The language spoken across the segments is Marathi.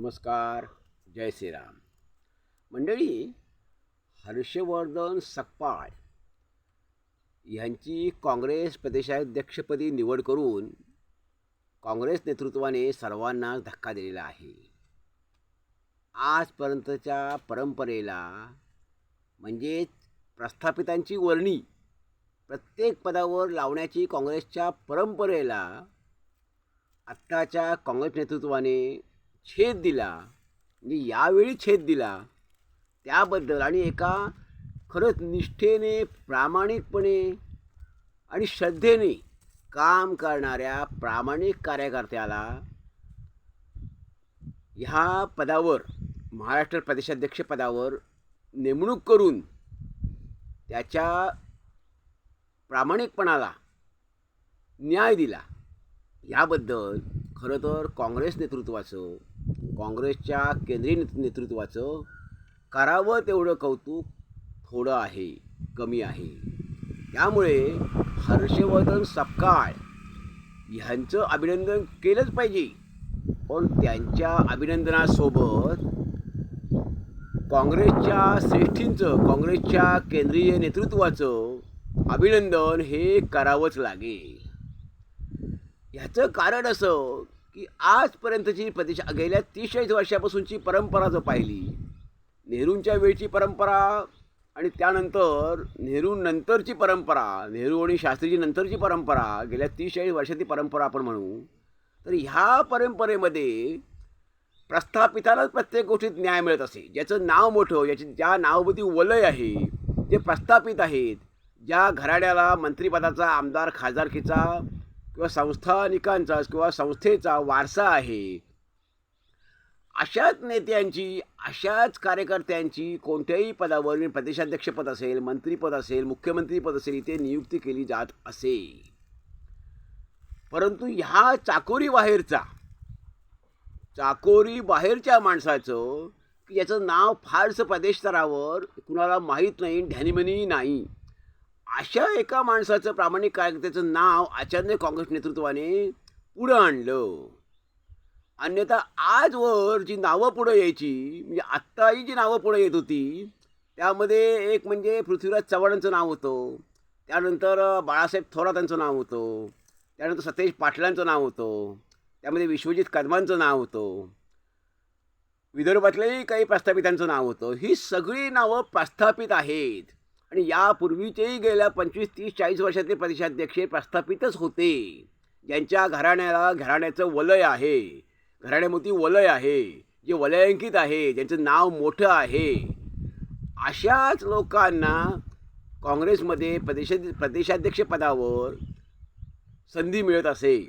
नमस्कार जय श्रीराम. मंडळी हर्षवर्धन सकपाळ यांची काँग्रेस प्रदेशाध्यक्षपदी निवड करून काँग्रेस नेतृत्वाने सर्वांना धक्का दिलेला आहे. आजपर्यंतच्या परंपरेला म्हणजेच प्रस्थापितांची वर्णी प्रत्येक पदावर लावण्याची काँग्रेसच्या परंपरेला आत्ताच्या काँग्रेस नेतृत्वाने छेद दिला. म्हणजे यावेळी छेद दिला. त्याबद्दल आणि एका खरंच निष्ठेने प्रामाणिकपणे आणि श्रद्धेने काम करणाऱ्या प्रामाणिक कार्यकर्त्याला ह्या पदावर महाराष्ट्र प्रदेशाध्यक्ष पदावर नेमणूक करून त्याच्या प्रामाणिकपणाला न्याय दिला. याबद्दल खरं तर काँग्रेस नेतृत्वाचं काँग्रेसच्या केंद्रीय नेतृत्वाचं करावं तेवढं कौतुक थोडं आहे कमी आहे. त्यामुळे हर्षवर्धन सपकाळ ह्यांचं अभिनंदन केलंच पाहिजे. पण त्यांच्या अभिनंदनासोबत काँग्रेसच्या श्रेष्ठींचं काँग्रेसच्या केंद्रीय नेतृत्वाचं अभिनंदन हे करावंच लागेल. ह्याचं कारण असं की आजपर्यंतची प्रदेश गेल्या तीस वर्षापासूनची परंपरा जर पाहिली नेहरूंच्या वेळची परंपरा आणि त्यानंतर नेहरू नंतरची परंपरा नेहरू आणि शास्त्रीजी नंतरची परंपरा गेल्या तीस चाळीस वर्षाची परंपरा आपण म्हणू तर ह्या परंपरेमध्ये प्रस्थापितालाच प्रत्येक गोष्टीत न्याय मिळत असे. ज्याचं नाव मोठं ज्याची ज्या नावबती वलय आहे जे प्रस्थापित आहेत. ज्या घराड्याला मंत्रिपदाचा आमदार खासदारकीचा किंवा संस्थानिकांचा किंवा संस्थेचा वारसा आहे. अशाच नेत्यांची अशाच कार्यकर्त्यांची कोणत्याही पदावर प्रदेशाध्यक्षपद असेल मंत्रीपद असेल मुख्यमंत्रीपद असेल इथे नियुक्ती केली जात असे परंतु ह्या चाकोरी बाहेरचा चाकोरी बाहेरच्या माणसाचं की नाव फारसं प्रदेश स्तरावर कुणाला माहीत नाही ध्यानीमनी नाही. अशा एका माणसाचं प्रामाणिक कार्यकर्त्याचं नाव आचार्य काँग्रेस नेतृत्वाने पुढं आणलं. अन्यथा आजवर जी नावं पुढं यायची म्हणजे आत्ताही जी नावं पुढं येत होती त्यामध्ये एक म्हणजे पृथ्वीराज चव्हाणांचं नाव होतं. त्यानंतर बाळासाहेब थोरातांचं नाव होतं. त्यानंतर सतेज पाटलांचं नाव होतं. त्यामध्ये विश्वजित कदमांचं नाव होतं. विदर्भातल्याही काही प्रस्थापितांचं नाव होतं. ही सगळी नावं प्रस्थापित आहेत. आणि यापूर्वीचेही गेल्या पंचवीस तीस चाळीस वर्षातले प्रदेशाध्यक्ष प्रस्थापितच होते. ज्यांच्या घराण्याला घराण्याचं वलय आहे. घराण्यामोती वलय आहे. जे वलयांकित आहे. ज्यांचं नाव मोठं आहे. अशाच लोकांना काँग्रेसमध्ये प्रदेशा प्रदेशाध्यक्ष पदावर संधी मिळत असे.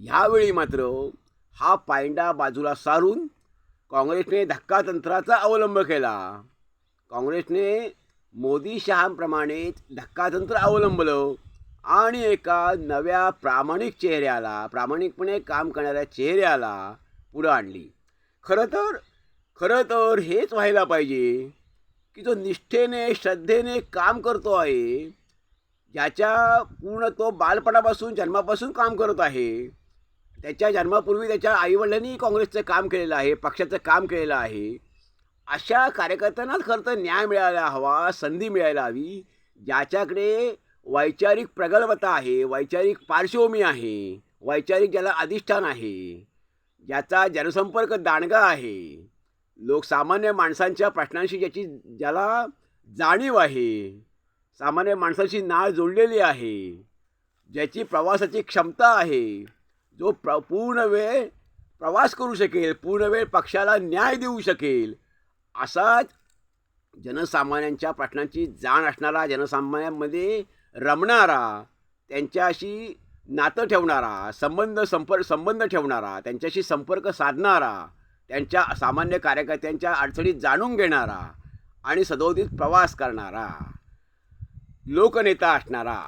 ह्यावेळी मात्र हा पायंडा बाजूला सारून काँग्रेसने धक्का तंत्राचा अवलंब केला. काँग्रेसने मोदी शहांप्रमाणेच धक्कातंत्र अवलंबलं आणि एका नव्या प्रामाणिक चेहऱ्याला प्रामाणिकपणे काम करणाऱ्या चेहऱ्याला पुढं आणली. खरं तर खरं तर हेच व्हायला पाहिजे की जो निष्ठेने श्रद्धेने काम करतो आहे ज्याच्या पूर्ण तो बालपणापासून जन्मापासून काम करत आहे त्याच्या जन्मापूर्वी त्याच्या आईवडिलांनी काँग्रेसचं काम केलेलं आहे पक्षाचं काम केलेलं आहे अशा कार्यकर्त्यांनाच खरं तर न्याय मिळायला हवा संधी मिळायला हवी ज्याच्याकडे वैचारिक प्रगल्भता आहे वैचारिक पार्श्वभूमी आहे वैचारिक ज्याला अधिष्ठान आहे ज्याचा जनसंपर्क दांडगा आहे. लोकसामान्य माणसांच्या प्रश्नांशी ज्याची ज्याला जाणीव आहे सामान्य माणसाशी नाळ जोडलेली आहे ज्याची प्रवासाची क्षमता आहे जो प्र पूर्ण वेळ प्रवास करू शकेल पूर्ण वेळ पक्षाला न्याय देऊ शकेल असाच जनसामान्यांच्या प्रश्नांची जाण असणारा जनसामान्यांमध्ये रमणारा त्यांच्याशी नातं ठेवणारा संबंध संपर्क संबंध ठेवणारा त्यांच्याशी संपर्क साधणारा त्यांच्या सामान्य कार्यकर्त्यांच्या अडचणीत जाणून घेणारा आणि सदोदित प्रवास करणारा लोकनेता असणारा.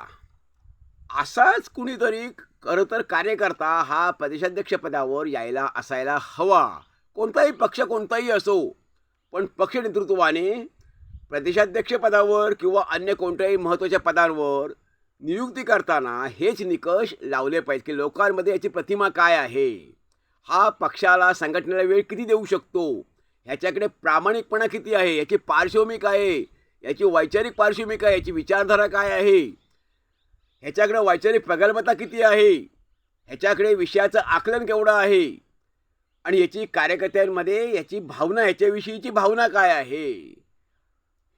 असाच कुणीतरी खरं तर कार्यकर्ता हा प्रदेशाध्यक्षपदावर यायला असायला हवा. कोणताही पक्ष कोणताही असो पण पक्ष नेतृत्वाने प्रदेशाध्यक्षपदावर किंवा अन्य कोणत्याही महत्त्वाच्या पदांवर नियुक्ती करताना हेच निकष लावले पाहिजे की लोकांमध्ये याची प्रतिमा काय आहे? हा पक्षाला संघटनेला वेळ किती देऊ शकतो? ह्याच्याकडे प्रामाणिकपणा किती आहे? याची पार्श्वभूमी काय आहे. याची वैचारिक पार्श्वभूमी काय याची विचारधारा काय आहे? ह्याच्याकडे वैचारिक प्रगल्भता किती आहे? ह्याच्याकडे विषयाचं आकलन केवढं आहे? आणि याची कार्यकर्त्यांमध्ये याची भावना ह्याच्याविषयीची भावना काय आहे?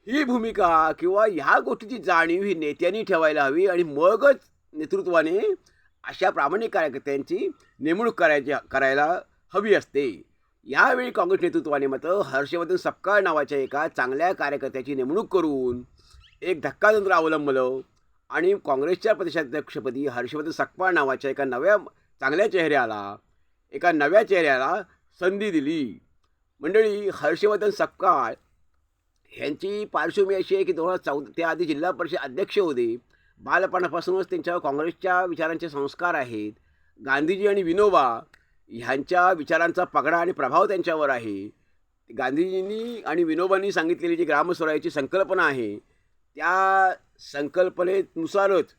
ही भूमिका किंवा ह्या गोष्टीची जाणीव ही नेत्यांनी ठेवायला हवी आणि मगच नेतृत्वाने अशा प्रामाणिक कार्यकर्त्यांची नेमणूक करायची करायला हवी असते. यावेळी काँग्रेस नेतृत्वाने मात्र हर्षवर्धन सपकाळ नावाच्या एका चांगल्या कार्यकर्त्याची नेमणूक करून एक धक्कातंत्र अवलंबलं आणि काँग्रेसच्या प्रदेशाध्यक्षपदी हर्षवर्धन सकपाळ नावाच्या एका नव्या चांगल्या चेहऱ्याला एका नव्या चेहऱ्याला संधी दिली. मंडळी हर्षवर्धन सपकाळ ह्यांची पार्श्वभूमी अशी आहे की दोन हजार चौदा ते आधी जिल्हा परिषद अध्यक्ष होते. बालपणापासूनच त्यांच्यावर काँग्रेसच्या विचारांचे संस्कार आहेत. गांधीजी आणि विनोबा ह्यांच्या विचारांचा पगडा आणि प्रभाव त्यांच्यावर आहे. गांधीजींनी आणि विनोबांनी सांगितलेली जी ग्रामस्वराज्याची संकल्पना आहे त्या संकल्पनेनुसारच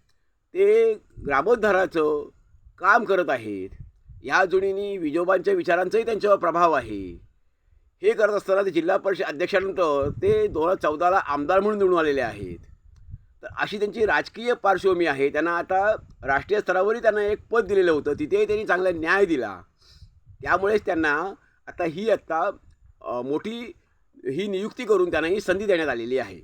ते ग्रामोद्धाराचं काम करत आहेत. या जोडीने विजोबांच्या विचारांचाही त्यांच्यावर प्रभाव आहे. हे करत असताना ते जिल्हा परिषद अध्यक्षानंतर ते दोन हजार चौदाला आमदार म्हणून निवडून आलेले आहेत. तर अशी त्यांची राजकीय पार्श्वभूमी आहे. त्यांना आता राष्ट्रीय स्तरावरही त्यांना एक पद दिलेलं होतं. तिथेही त्यांनी चांगला न्याय दिला. त्यामुळेच त्यांना आता ही आत्ता मोठी ही नियुक्ती करून त्यांना ही संधी देण्यात आलेली आहे.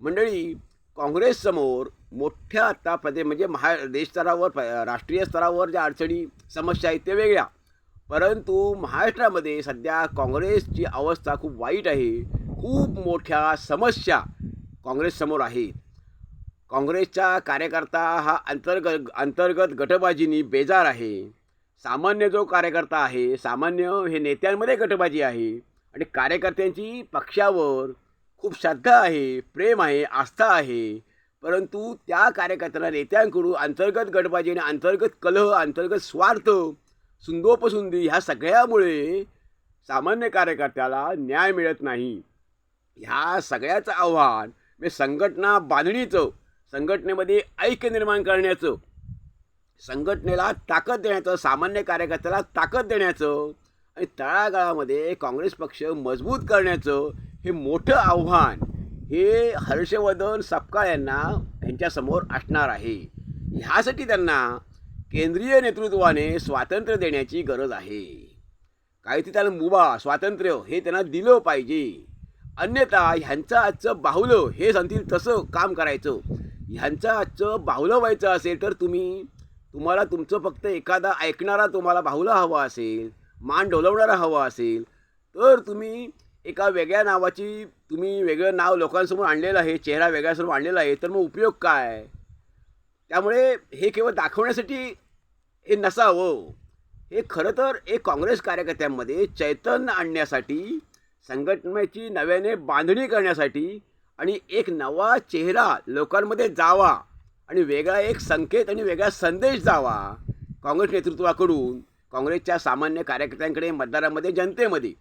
मंडळी काँग्रेससमोर मोठ्या आत्तापदे म्हणजे महा देशस्तरावर राष्ट्रीय स्तरावर ज्या अडचणी समस्या आहेत त्या वेगळ्या. परंतु महाराष्ट्रामध्ये सध्या काँग्रेसची अवस्था खूप वाईट आहे. खूप मोठ्या समस्या काँग्रेससमोर आहेत. काँग्रेसचा कार्यकर्ता हा अंतर्गत अंतर्गत गटबाजीनी बेजार आहे. सामान्य जो कार्यकर्ता आहे सामान्य हे नेत्यांमध्ये गटबाजी आहे. आणि कार्यकर्त्यांची पक्षावर खूप श्रद्धा आहे प्रेम आहे आस्था आहे. परंतु त्या कार्यकर्त्यांना नेत्यांकडून अंतर्गत गटबाजी आणि अंतर्गत कलह अंतर्गत स्वार्थ सुंदोपसुंदी ह्या सगळ्यामुळे सामान्य कार्यकर्त्याला न्याय मिळत नाही. ह्या सगळ्याचं आव्हान म्हणजे संघटना बांधणीचं संघटनेमध्ये ऐक्य निर्माण करण्याचं संघटनेला ताकद देण्याचं सामान्य कार्यकर्त्याला ताकद देण्याचं आणि तळागाळामध्ये काँग्रेस पक्ष मजबूत करण्याचं हे मोठं आव्हान हे हर्षवर्धन सपकाळ यांना यांच्यासमोर असणार आहे. ह्यासाठी त्यांना केंद्रीय नेतृत्वाने स्वातंत्र्य देण्याची गरज आहे. काही ते त्याला मुभा स्वातंत्र्य हे त्यांना दिलं पाहिजे. अन्यथा ह्यांचं आजचं बाहुलं हे सांगतील तसं काम करायचं. ह्यांचं आजचं बाहुलं व्हायचं असेल तर तुम्ही तुम्हाला तुमचं फक्त एखादा ऐकणारा तुम्हाला बाहुला हवा असेल मान डोलवणारा हवा असेल तर तुम्ही एका वेगळ्या नावाची तुम्ही वेगळं नाव लोकांसमोर आणलेलं आहे चेहरा वेगळ्यासमोर आणलेला आहे तर मग उपयोग काय? त्यामुळे हे केवळ दाखवण्यासाठी हे नसावं. हे खरं तर एक काँग्रेस कार्यकर्त्यांमध्ये चैतन्य आणण्यासाठी संघटनेची नव्याने बांधणी करण्यासाठी आणि एक नवा चेहरा लोकांमध्ये जावा आणि वेगळा एक संकेत आणि वेगळा संदेश जावा काँग्रेस नेतृत्वाकडून काँग्रेसच्या सामान्य कार्यकर्त्यांकडे मतदारांमध्ये जनतेमध्ये.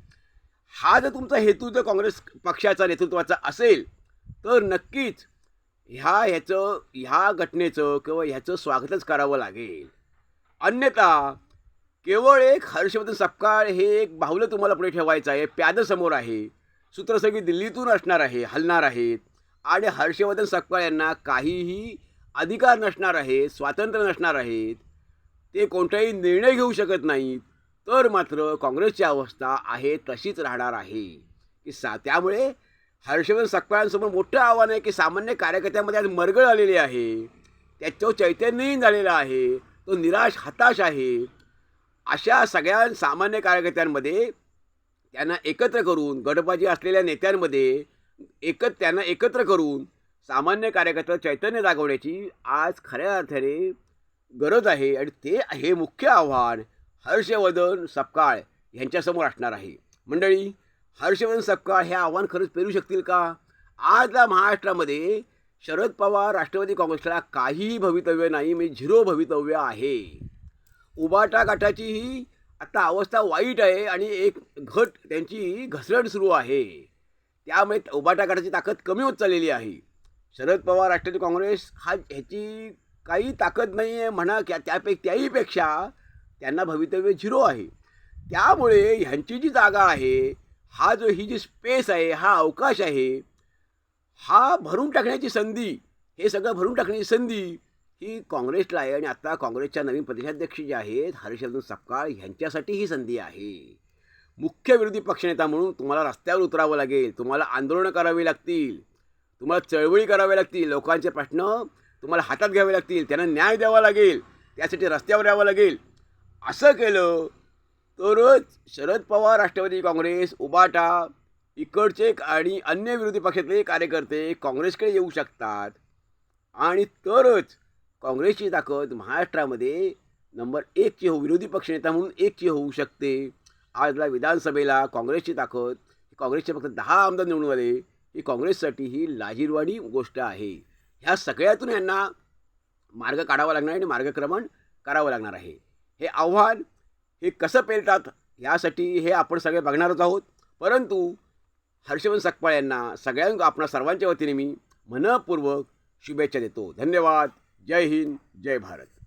हा जर तुमचा हेतू जर काँग्रेस पक्षाचा नेतृत्वाचा असेल तर नक्कीच ह्या ह्याचं ह्या घटनेचं किंवा ह्याचं स्वागतच करावं लागेल. अन्यथा केवळ एक हर्षवर्धन सपकाळ हे एक बाहुलं तुम्हाला पुढे ठेवायचं आहे प्याद समोर आहे सूत्र सगळी दिल्लीतून असणार आहे हलणार आहेत आणि हर्षवर्धन सपकाळ यांना काहीही अधिकार नसणार आहेत स्वातंत्र्य नसणार आहेत ते कोणताही निर्णय घेऊ शकत नाहीत. तर मात्र काँग्रेसची अवस्था आहे तशीच राहणार आहे. की सा त्यामुळे हर्षवर्धन सपकाळांसमोर मोठं आव्हान आहे की सामान्य कार्यकर्त्यामध्ये आज मरगळ आलेली आहे. त्याचं चैतन्यहीन झालेला आहे. तो निराश हताश आहे. अशा सगळ्या सामान्य कार्यकर्त्यांमध्ये त्यांना एकत्र करून गटबाजी असलेल्या नेत्यांमध्ये एकत त्यांना एकत्र करून सामान्य कार्यकर्ता चैतन्य जागवण्याची आज खऱ्या अर्थाने गरज आहे. आणि ते हे मुख्य आव्हान. हर्षवर्धन सपकाळ यांच्यासमोर असणार आहे. मंडळी हर्षवर्धन सपकाळ हे आव्हान खरंच पेरू शकतील का? आजला महाराष्ट्रामध्ये शरद पवार राष्ट्रवादी काँग्रेसला काहीही भवितव्य नाही म्हणजे झिरो भवितव्य आहे. उबाटा गटाची ही आता अवस्था वाईट आहे आणि एक घट त्यांची घसरण सुरू आहे. त्यामुळे उबाटा गटाची ताकद कमी होत चाललेली आहे. शरद पवार राष्ट्रवादी काँग्रेस हा ह्याची काही ताकद नाही आहे म्हणा की त्यापैकी त्याहीपेक्षा त्यांना भवितव्य झिरो आहे. त्यामुळे ह्यांची जी जागा आहे हा जो ही जी स्पेस आहे हा अवकाश आहे हा भरून टाकण्याची संधी हे सगळं भरून टाकण्याची संधी ही काँग्रेसला आहे. आणि आता काँग्रेसच्या नवीन प्रदेशाध्यक्ष जे आहेत हर्षवर्धन सपकाळ ह्यांच्यासाठी ही संधी आहे. मुख्य विरोधी पक्षनेता म्हणून तुम्हाला रस्त्यावर उतरावं लागेल तुम्हाला आंदोलनं करावी लागतील तुम्हाला चळवळी कराव्या लागतील लोकांचे प्रश्न तुम्हाला हातात घ्यावे लागतील त्यांना न्याय द्यावा लागेल त्यासाठी रस्त्यावर यावं लागेल. असं केलं तरच शरद पवार राष्ट्रवादी काँग्रेस उबाटा इकडचे आणि अन्य विरोधी पक्षातले कार्यकर्ते काँग्रेसकडे येऊ शकतात. आणि तरच काँग्रेसची ताकद महाराष्ट्रामध्ये नंबर एकची हो विरोधी पक्षनेता म्हणून एकची होऊ शकते. आजला विधानसभेला काँग्रेसची ताकद काँग्रेसचे फक्त दहा आमदार निवडून आले ही काँग्रेससाठी ही लाजीरवाणी गोष्ट आहे. ह्या सगळ्यातून यांना मार्ग काढावा लागणार आणि मार्गक्रमण करावं लागणार आहे. हे आव्हान हे कसं पेलतात यासाठी हे आपण सगळे बघणारच आहोत. परंतु हर्षवंत सकपाळ यांना सगळ्यांना आपणा सर्वांच्या वतीने मी मनपूर्वक शुभेच्छा देतो. धन्यवाद. जय हिंद जय भारत.